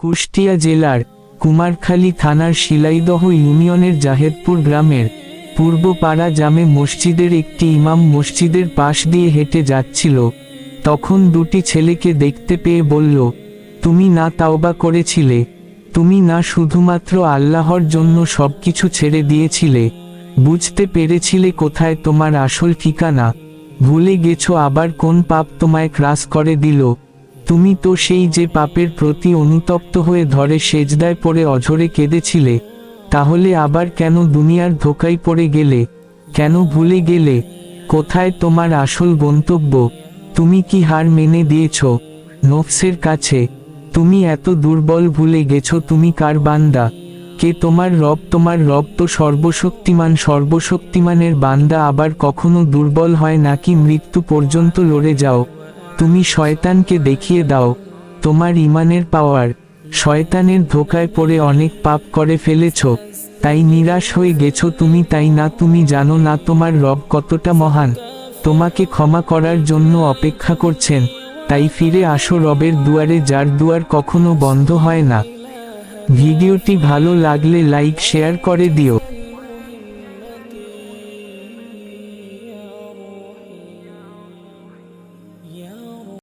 কুষ্টিয়া জেলার কুমারখালী থানার শিলাইদহ ইউনিয়নের জাহেদপুর গ্রামের পূর্বপাড়া জামে মসজিদের একটি ইমাম মসজিদের পাশ দিয়ে হেঁটে যাচ্ছিল। তখন দুটি ছেলেকে দেখতে পেয়ে বলল, তুমি না তাওবা করেছিলে। তুমি না শুধুমাত্র আল্লাহর জন্য সবকিছু ছেড়ে দিয়েছিলে। বুঝতে পেরেছিলে কোথায় তোমার আসল ঠিকানা। ভুলে গেছো আবার কোন পাপ তোমায় ক্রাস করে দিল। তুমি তো সেই যে পাপের প্রতি অনুতপ্ত হয়ে ধরে সেজদায় পড়ে অঝরে কেঁদেছিলে, তাহলে আবার কেন দুনিয়ার ধোকায় পড়ে গেলে? কেন ভুলে গেলে? কোথায় তোমার আসল গন্তব্য? তুমি কি হার মেনে দিয়েছ? নফসের কাছে, তুমি এত দুর্বল ভুলে গেছো তুমি কার বান্দা? কে তোমার রব? তোমার রব তো সর্বশক্তিমান, সর্বশক্তিমানের বান্দা, আবার কখনো দুর্বল হয় নাকি মৃত্যু পর্যন্ত লড়ে যাও। তুমি শয়তানকে দেখিয়ে দাও, তোমার ইমানের পাওয়ার শয়তানের ধোকায় পড়ে অনেক পাপ করে ফেলেছ, তাই নিরাশ হয়ে গেছো তুমি, তাই না তুমি জানো না তোমার রব কতটা মহান, তোমাকে ক্ষমা করার জন্য অপেক্ষা করছেন, তাই ফিরে আসো রবের দুয়ারে যার দুয়ার কখনো বন্ধ হয় না। ভিডিওটি ভালো লাগলে লাইক শেয়ার করে দিও।